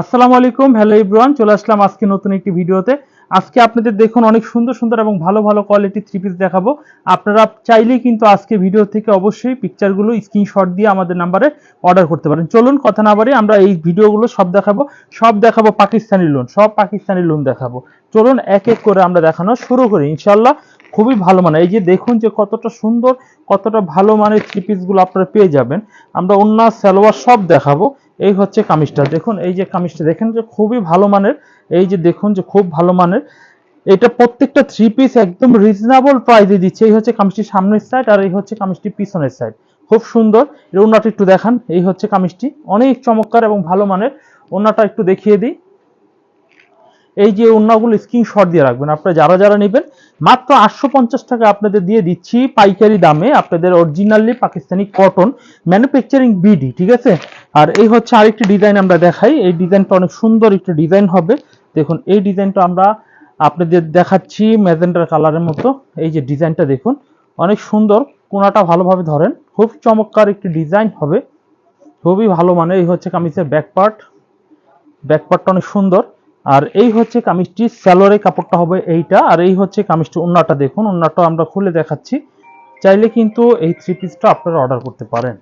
আসসালামু আলাইকুম, হ্যালো ইব্রান চলে আসলাম আজকে নতুন একটি ভিডিওতে। আজকে আপনাদের দেখুন অনেক সুন্দর সুন্দর এবং ভালো ভালো কোয়ালিটি থ্রি পিস দেখাবো। আপনারা চাইলেই কিন্তু আজকে ভিডিও থেকে অবশ্যই পিকচারগুলো স্ক্রিনশট দিয়ে আমাদের নাম্বারে অর্ডার করতে পারেন। চলুন, কথা না বাড়ি আমরা এই ভিডিওগুলো সব দেখাবো। সব দেখাবো পাকিস্তানি লোন সব পাকিস্তানি লোন দেখাবো। চলুন, এক এক করে আমরা দেখানো শুরু করি ইনশাল্লাহ খুবই ভালো মানে এই যে দেখুন যে কতটা সুন্দর, কতটা ভালো মানের থ্রি পিসগুলো আপনারা পেয়ে যাবেন। আমরা অন্য সালোয়ার সব দেখাবো। এই হচ্ছে কামিজটা। দেখুন, এই যে কামিজটা, দেখেন যে খুবই ভালো মানের, এই যে দেখুন যে খুব ভালো মানের। এটা প্রত্যেকটা থ্রি পিস একদম রিজনেবল প্রাইসে দিচ্ছে। এই হচ্ছে কামিজটির সামনের সাইড আর এই হচ্ছে কামিজটি পিছনের সাইড খুব সুন্দর। এর ওনাটা একটু দেখান। এই হচ্ছে কামিজটি। অনেক চমৎকার এবং ভালো মানের। ওনাটা একটু দেখিয়ে দিই। এই যে ওনাগুলো স্ক্রিনশট দিয়ে রাখবেন। আপনারা যারা যারা নেবেন, মাত্র আটশো পঞ্চাশ টাকা আপনাদের দিয়ে দিচ্ছি পাইকারি দামে। আপনাদের originally Pakistani cotton manufacturing BD ঠিক আছে? আর এই হচ্ছে আরেকটি ডিজাইন আমরা দেখাই। এই ডিজাইনটা অনেক সুন্দর একটা ডিজাইন হবে। দেখুন, এই ডিজাইনটা আমরা আপনাদের দেখাচ্ছি ম্যাজেন্ডার কালারের মতো। এই যে ডিজাইনটা দেখুন, অনেক সুন্দর। কোনাটা ভালোভাবে ধরেন। খুব চমৎকার একটি ডিজাইন হবে। খুবই ভালো মানে এই হচ্ছে কামিজের ব্যাক পার্ট ব্যাক পার্টটা অনেক সুন্দর। আর এই হচ্ছে কামিজটি স্যালোরে কাপড়টা হবে এইটা, আর এই হচ্ছে কামিজটি ওন্নাটা দেখুন ওন্নাটা আমরা খুলে দেখাচ্ছি। চাইলে কিন্তু এই থ্রি পিসটা আপনারা অর্ডার করতে পারেন।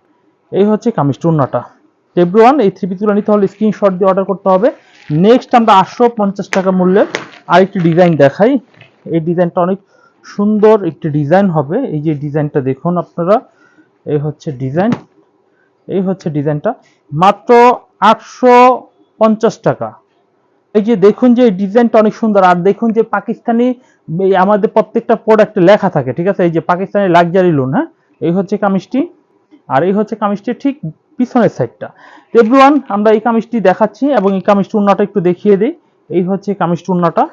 এই হচ্ছে কামিজটি ওন্নাটা এভরিওয়ান এই থ্রি পিসগুলো নিতে হলে স্ক্রিনশট দিয়ে অর্ডার করতে হবে। নেক্সট আমরা আটশো পঞ্চাশ টাকা মূল্যের আরেকটি ডিজাইন দেখাই। এই ডিজাইনটা অনেক সুন্দর একটি ডিজাইন হবে। এই যে ডিজাইনটা দেখুন আপনারা, এই হচ্ছে ডিজাইন এই হচ্ছে ডিজাইনটা মাত্র আটশো পঞ্চাশ টাকা। এই যে দেখুন যে ডিজাইনটা অনেক সুন্দর। আর দেখুন যে পাকিস্তানি আমাদের প্রত্যেকটা প্রোডাক্টে লেখা থাকে, ঠিক আছে? এই যে পাকিস্তানি লাক্সারি লোন হ্যাঁ? এই হচ্ছে কামিজটি। আর এই হচ্ছে কামিজটি ঠিক পিছনের সাইডটা এভরিওয়ান আমরা এই কামিজটি দেখাচ্ছি এবং এই কামিজটি উন্নাটা একটু দেখিয়ে দিই। এই হচ্ছে কামিজটি উন্নাটা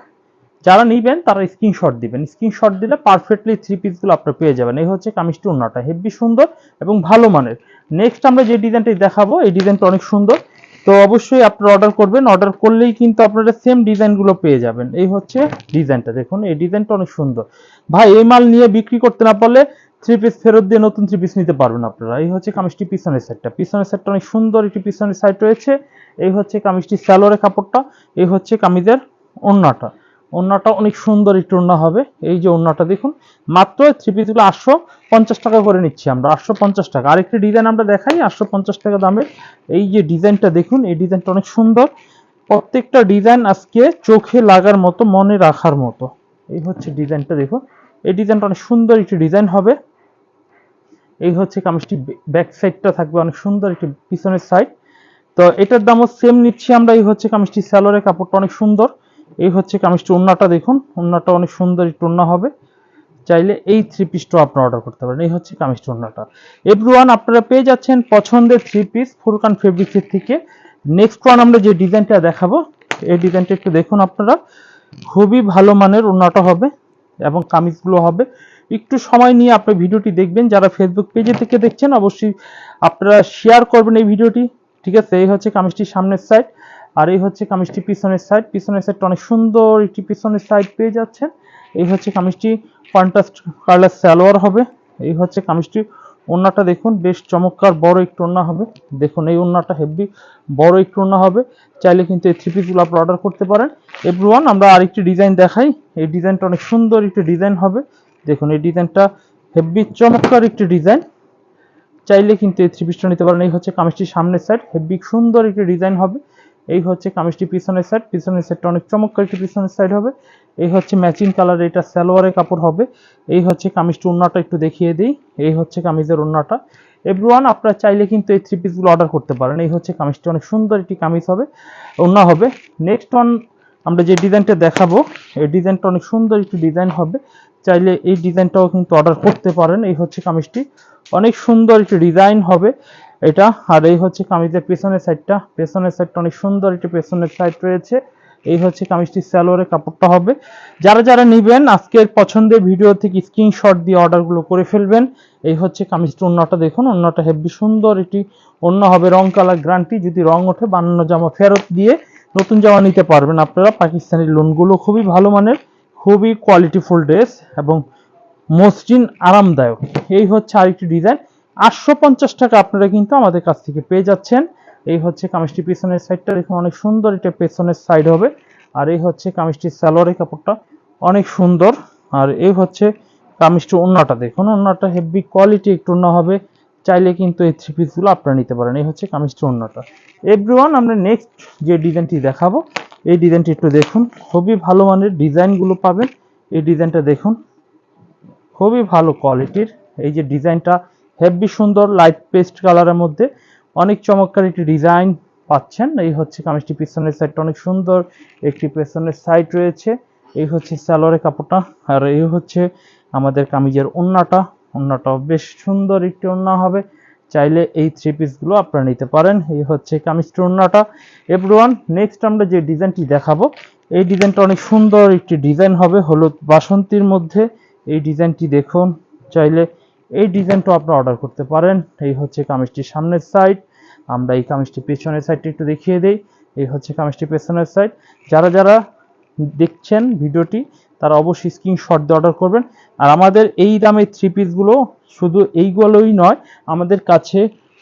যারা নিবেন, তারা স্ক্রিনশট দিবেন। স্ক্রিনশট দিলে পারফেক্টলি থ্রি পিসগুলো আপনারা পেয়ে যাবেন। এই হচ্ছে কামিজটি উন্নাটা হেভি সুন্দর এবং ভালো মানের। নেক্সট আমরা যে ডিজাইনটি দেখাবো, এই ডিজাইনটা অনেক সুন্দর। তো অবশ্যই আপনারা অর্ডার করবেন। অর্ডার করলেই কিন্তু আপনারা সেম ডিজাইনগুলো পেয়ে যাবেন। এই হচ্ছে ডিজাইনটা দেখুন, এই ডিজাইনটা অনেক সুন্দর। ভাই, এই মাল নিয়ে বিক্রি করতে না পারলে থ্রি পিস ফেরত দিয়ে নতুন থ্রি পিস নিতে পারবেন আপনারা। এই হচ্ছে কামিজটি পিছনের সাইডটা পিছনের সাইডটা অনেক সুন্দর একটি পিছনের সাইড রয়েছে। এই হচ্ছে কামিজটি স্যালোরে কাপড়টা। এই হচ্ছে কামিজের ওন্নাটা। ওন্নাটা অনেক সুন্দর একটু ওন্না হবে। এই যে ওন্নাটা দেখুন, মাত্র থ্রি পিসগুলো আটশো পঞ্চাশ টাকা করে নিচ্ছি আমরা, আটশো পঞ্চাশ টাকা। আরেকটি ডিজাইন আমরা দেখাই, আটশো পঞ্চাশ টাকা দামের। এই যে ডিজাইনটা দেখুন, এই ডিজাইনটা অনেক সুন্দর। প্রত্যেকটা ডিজাইন আজকে চোখে লাগার মতো, মনে রাখার মতো। এই হচ্ছে ডিজাইনটা দেখুন। এই ডিজাইনটা অনেক সুন্দর একটি ডিজাইন হবে। এই হচ্ছে কামিজটি ব্যাক সাইডটা থাকবে, অনেক সুন্দর একটি পিছনের সাইড তো এটার দামও সেম নিচ্ছি আমরা, এই হচ্ছে কামিজটি স্যালোরের কাপড়টা অনেক সুন্দর। এই হচ্ছে কামিজটি ওন্নাটা দেখুন। ওন্নাটা অনেক সুন্দর একটু ওন্না হবে। চাইলে এই থ্রি পিসটাও আপনারা অর্ডার করতে পারেন। এই হচ্ছে কামিজটি ওন্নাটা এভরিওয়ান আপনারা পেয়ে যাচ্ছেন পছন্দের থ্রি পিস ফুরকান ফেব্রিক্সের থেকে। নেক্সট ওয়ান আমরা যে ডিজাইনটা দেখাবো, এই ডিজাইনটা একটু দেখুন আপনারা। খুবই ভালো মানের ওন্নাটা হবে এবং কামিজগুলো হবে। একটু সময় নিয়ে আপনি ভিডিওটি দেখবেন। যারা ফেসবুক পেজে থেকে দেখছেন, অবশ্যই আপনারা শেয়ার করবেন এই ভিডিওটি। ঠিক আছে, এই হচ্ছে কামিজটির সামনের সাইড আর এই হচ্ছে কামিজটি পিছনের সাইড পিছনের সাইডটা অনেক সুন্দর একটি পিছনের সাইড পেয়ে যাচ্ছেন। এই হচ্ছে কামিজটি কন্ট্রাস্ট কালার সালোয়ার হবে। এই হচ্ছে কামিজটি ওন্নাটা দেখুন, বেশ চমৎকার বড় একটু ওন্না হবে। দেখুন, এই ওন্নাটা হেভি বড় একটু ওন্না হবে। চাইলে কিন্তু এই থ্রি পিসগুলো আপনি অর্ডার করতে পারেন। এভরিওয়ান আমরা আরেকটি ডিজাইন দেখাই। এই ডিজাইনটা অনেক সুন্দর একটি ডিজাইন হবে। দেখুন, এই ডিজাইনটা হেভি চমৎকার একটি ডিজাইন চাইলে কিন্তু এই থ্রি পিসটা নিতে পারেন। এই হচ্ছে কামিজটির সামনের সাইড হেভি সুন্দর একটি ডিজাইন হবে। এই হচ্ছে কামিজটি পিছনের সাইড পিছনের সাইডটা অনেক চমৎকার একটি পিছনের সাইড হবে। এই হচ্ছে ম্যাচিং কালার এটা সালোয়ারের কাপড় হবে। এই হচ্ছে কামিজটি ওন্নাটা একটু দেখিয়ে দিই। এই হচ্ছে কামিজের ওন্নাটা এভরিওয়ান আপনারা চাইলে কিন্তু এই থ্রি পিসগুলো অর্ডার করতে পারেন। এই হচ্ছে কামিজটি অনেক সুন্দর একটি কামিজ হবে। ওন্না হবে। নেক্সট ওয়ান আমরা যে ডিজাইনটা দেখাবো, এই ডিজাইনটা অনেক সুন্দর একটি ডিজাইন হবে। চাইলে এই ডিজাইনটাও কিন্তু অর্ডার করতে পারেন। এই হচ্ছে কামিজটি। অনেক সুন্দর একটি ডিজাইন হবে। এটা, আর এই হচ্ছে কামিজের পেছনের সাইডটা পেছনের সাইডটা অনেক সুন্দর একটি পেছনের সাইড রয়েছে। এই হচ্ছে কামিজটি স্যালোয়ারের কাপড়টা হবে। যারা যারা নেবেন, আজকের পছন্দের ভিডিও থেকে স্ক্রিনশট দিয়ে অর্ডারগুলো করে ফেলবেন। এই হচ্ছে কামিজটি অন্যটা দেখুন। অন্যটা হেভি সুন্দর এটি অন্য হবে, রং কালার গ্রান্টি যদি রং ওঠে, বানানো জামা ফেরত দিয়ে নতুন জামা নিতে পারবেন আপনারা। পাকিস্তানি লোনগুলো খুবই ভালো মানের, খুবই কোয়ালিটিফুল ড্রেস এবং মসৃণ আরামদায়ক। এই হচ্ছে আরেকটি ডিজাইন আটশো পঞ্চাশ টাকা আপনারা কিন্তু আমাদের কাছ থেকে পেয়ে যাচ্ছেন। এই হচ্ছে কামিজটি পিছনের সাইডটা দেখুন, অনেক সুন্দর এটা পেছনের সাইড হবে। আর এই হচ্ছে কামিজটির সালোয়ারের কাপড়টা। অনেক সুন্দর। আর এই হচ্ছে কামিজটির ওন্নাটা। দেখুন, ওন্নাটা হেভি কোয়ালিটি একটু ওন্না হবে। চাইলে কিন্তু এই থ্রি পিসগুলো আপনারা নিতে পারেন। এই হচ্ছে কামিজটির ওন্নাটা। এভরিওয়ান আমরা নেক্সট যে ডিজাইনটি দেখাবো, এই ডিজাইনটি একটু দেখুন। খুবই ভালো মানের ডিজাইনগুলো পাবেন। এই ডিজাইনটা দেখুন। খুবই ভালো কোয়ালিটির এই যে ডিজাইনটা হেভি সুন্দর লাইট পেস্ট কালারের মধ্যে অনেক চমৎকার একটি ডিজাইন পাচ্ছেন। এই হচ্ছে কামিজটি পিছনের সাইডটা অনেক সুন্দর, একটি পেছনের সাইড রয়েছে। এই হচ্ছে সালোয়ারের কাপড়টা, আর এই হচ্ছে আমাদের কামিজের ওন্নাটা। ওন্নাটাও বেশ সুন্দর একটি ওন্না হবে। চাইলে এই থ্রি পিসগুলো আপনারা নিতে পারেন। এই হচ্ছে কামিজটির ওন্নাটা। এভরিওয়ান নেক্সট আমরা যে ডিজাইনটি দেখাবো, এই ডিজাইনটা অনেক সুন্দর একটি ডিজাইন হবে। হলুদ বাসন্তীর মধ্যে এই ডিজাইনটি দেখুন। চাইলে এই ডিজাইনটা আপনি অর্ডার করতে পারেন। এই হচ্ছে কামিজটির সামনের সাইড আমরা এই কামিজটি পেছনের সাইডটা একটু দেখিয়ে দিই। এই হচ্ছে কামিজটি পেছনের সাইড যারা যারা দেখছেন ভিডিওটি, তারা অবশ্যই স্ক্রিনশট দিয়ে অর্ডার করবেন। আর আমাদের এই দামের থ্রি পিসগুলো শুধু এইগুলোই নয়, আমাদের কাছে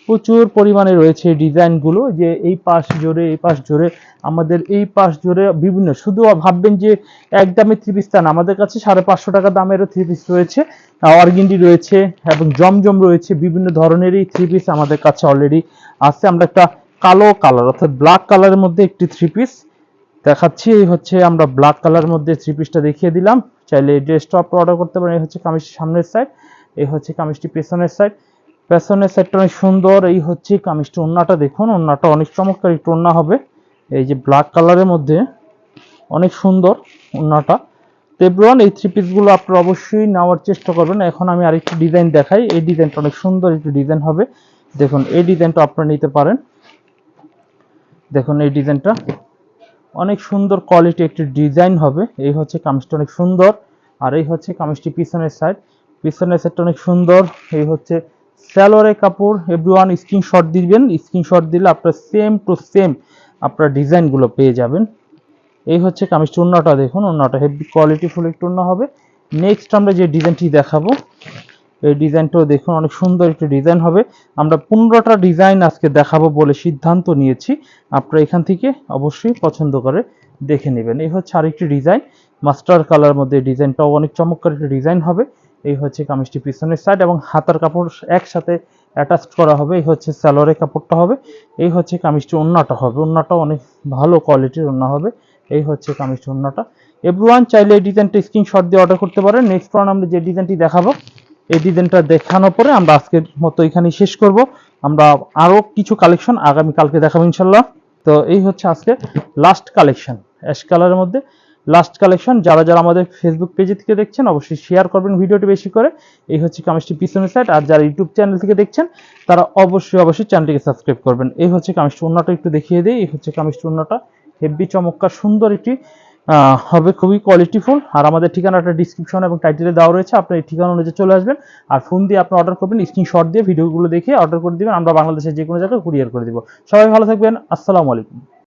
প্রচুর পরিমাণে রয়েছে ডিজাইনগুলো যে এই পাশ জোরে, এই পাশ জোরে, আমাদের এই পাশ জোরে বিভিন্ন, শুধু ভাববেন যে এক দামের থ্রি পিস তা আমাদের কাছে সাড়ে পাঁচশো টাকা দামেরও থ্রি পিস রয়েছে। অর্গিন্ডি রয়েছে এবং জমজম রয়েছে, বিভিন্ন ধরনেরই থ্রি পিস আমাদের কাছে অলরেডি আছে। আমরা একটা কালো কালার অর্থাৎ ব্ল্যাক কালারের মধ্যে একটি থ্রি পিস দেখাচ্ছি। এই হচ্ছে আমরা ব্ল্যাক কালারের মধ্যে থ্রি পিসটা দেখিয়ে দিলাম। চাইলে ড্রেসটা অর্ডার করতে পারেন, এই হচ্ছে কামিজটি সামনের সাইড এই হচ্ছে কামিজটি পেছনের সাইড পেছনের সাইডটা অনেক সুন্দর, এই হচ্ছে কামিজটি ওন্নাটা দেখুন ওন্নাটা অনেক চমৎকার একটু ওন্না হবে। এই যে ব্ল্যাক কালারের মধ্যে অনেক সুন্দর ওন্নাটা তেব্রন এই থ্রি পিসগুলো আপনারা অবশ্যই নেওয়ার চেষ্টা করবেন। এখন আমি আরেকটি ডিজাইন দেখাই। এই ডিজাইনটা অনেক সুন্দর একটি ডিজাইন হবে। দেখুন, এই ডিজাইনটা আপনারা নিতে পারেন। দেখুন, এই ডিজাইনটা অনেক সুন্দর কোয়ালিটি একটি ডিজাইন হবে। এই হচ্ছে কামিজটা অনেক সুন্দর। আর এই হচ্ছে কামিজটি পিছনের সাইড পিছনের সাইডটা অনেক সুন্দর। এই হচ্ছে স্যালোয়ারের কাপড় এভরিওয়ান স্ক্রিনশট দিবেন স্ক্রিনশট দিলে আপনার সেম টু সেম আপনার ডিজাইনগুলো পেয়ে যাবেন। এই হচ্ছে কামিজটি ওন্নাটা দেখুন ওন্নাটা হেভি কোয়ালিটি ফুল একটু ওন্না হবে। নেক্সট আমরা যে ডিজাইনটি দেখাবো, এই ডিজাইনটাও দেখুন, অনেক সুন্দর একটি ডিজাইন হবে। আমরা পনেরোটা ডিজাইন আজকে দেখাবো বলে সিদ্ধান্ত নিয়েছি। আপনারা এখান থেকে অবশ্যই পছন্দ করে দেখে নেবেন। এই হচ্ছে আরেকটি ডিজাইন, মাস্টার কালার মধ্যে ডিজাইনটাও অনেক চমৎকার একটি ডিজাইন হবে। এই হচ্ছে কামিজটি পিছনের সাইড এবং হাতার কাপড় একসাথে অ্যাটাচ করা হবে। এই হচ্ছে স্যালোয়ারের কাপড়টা হবে। এই হচ্ছে কামিজটি ওন্নাটা হবে। ওন্নাটা অনেক ভালো কোয়ালিটির ওন্না হবে। এই হচ্ছে কামিজটি ওন্নাটা। এভরিওয়ান চাইলে এই ডিজাইনটা স্ক্রিনশট দিয়ে অর্ডার করতে পারেন। নেক্সট ওয়ান আমরা যে ডিজাইনটি দেখাবো, এই ডিজাইনটা দেখানোর পরে আমরা আজকের মতো এখানেই শেষ করব। আমরা আরও কিছু কালেকশন আগামী কালকে দেখাবো ইনশাল্লাহ তো এই হচ্ছে আজকে লাস্ট কালেকশন অ্যাশ কালারের মধ্যে লাস্ট কালেকশন যারা যারা আমাদের ফেসবুক পেজ থেকে দেখছেন, অবশ্যই শেয়ার করবেন ভিডিওটি বেশি করে। এই হচ্ছে কামিজটি পিছনের সাইড আর যারা ইউটিউব চ্যানেল থেকে দেখছেন, তারা অবশ্যই অবশ্যই চ্যানেলটিকে সাবস্ক্রাইব করবেন। এই হচ্ছে কামিজটি অন্যটা একটু দেখিয়ে দিই। এই হচ্ছে কামিজটি অন্যটা হেভি চমৎকার, সুন্দর একটি হবে খুবই কোয়ালিটিফুল আর আমাদের ঠিকানাটা ডিসক্রিপশন এবং টাইটেলে দেওয়া রয়েছে। আপনার এই ঠিকানা অনুযায়ী চলে আসবেন। আর ফোন দিয়ে আপনি অর্ডার করবেন স্ক্রিনশট দিয়ে ভিডিওগুলো দেখে অর্ডার করে দিবেন। আমরা বাংলাদেশের যে কোনো জায়গায় কুরিয়ার করে দিব। সবাই ভালো থাকবেন। আসসালামু আলাইকুম।